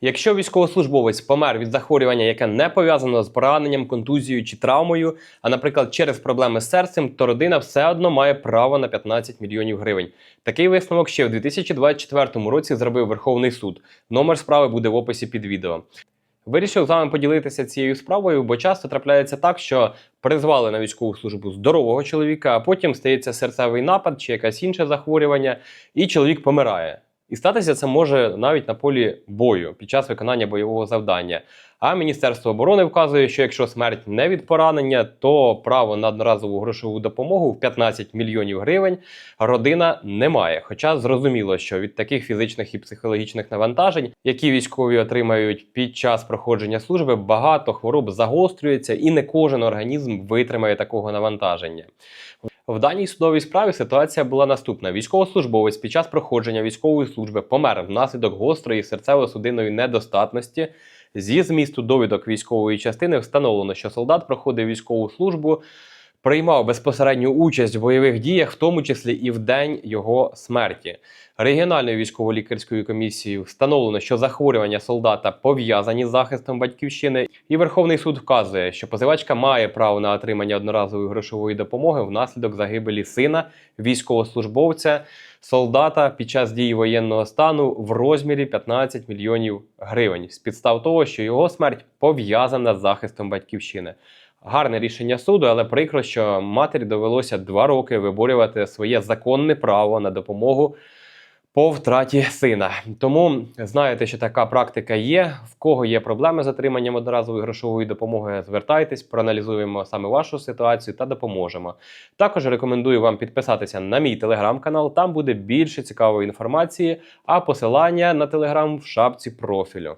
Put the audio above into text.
Якщо військовослужбовець помер від захворювання, яке не пов'язано з пораненням, контузією чи травмою, а, наприклад, через проблеми з серцем, то родина все одно має право на 15 мільйонів гривень. Такий висновок ще в 2024 році зробив Верховний суд. Номер справи буде в описі під відео. Вирішив з вами поділитися цією справою, бо часто трапляється так, що призвали на військову службу здорового чоловіка, а потім стається серцевий напад чи якесь інше захворювання, і чоловік помирає. І статися це може навіть на полі бою під час виконання бойового завдання. А Міністерство оборони вказує, що якщо смерть не від поранення, то право на одноразову грошову допомогу в 15 мільйонів гривень родина не має. Хоча зрозуміло, що від таких фізичних і психологічних навантажень, які військові отримають під час проходження служби, багато хвороб загострюється, і не кожен організм витримає такого навантаження. В даній судовій справі ситуація була наступна: військовослужбовець під час проходження військової служби помер внаслідок гострої серцево-судинної недостатності. Зі змісту довідок військової частини встановлено, що солдат проходив військову службу, приймав безпосередню участь в бойових діях, в тому числі і в день його смерті. Регіональною військово-лікарською комісією встановлено, що захворювання солдата пов'язані з захистом батьківщини, і Верховний суд вказує, що позивачка має право на отримання одноразової грошової допомоги внаслідок загибелі сина військовослужбовця, солдата під час дії воєнного стану в розмірі 15 мільйонів гривень з підстав того, що його смерть пов'язана з захистом батьківщини. Гарне рішення суду, але прикро, що матері довелося два роки виборювати своє законне право на допомогу по втраті сина. Тому знаєте, що така практика є. В кого є проблеми з отриманням одноразової грошової допомоги, звертайтесь, проаналізуємо саме вашу ситуацію та допоможемо. Також рекомендую вам підписатися на мій телеграм-канал. Там буде більше цікавої інформації, а посилання на телеграм в шапці профілю.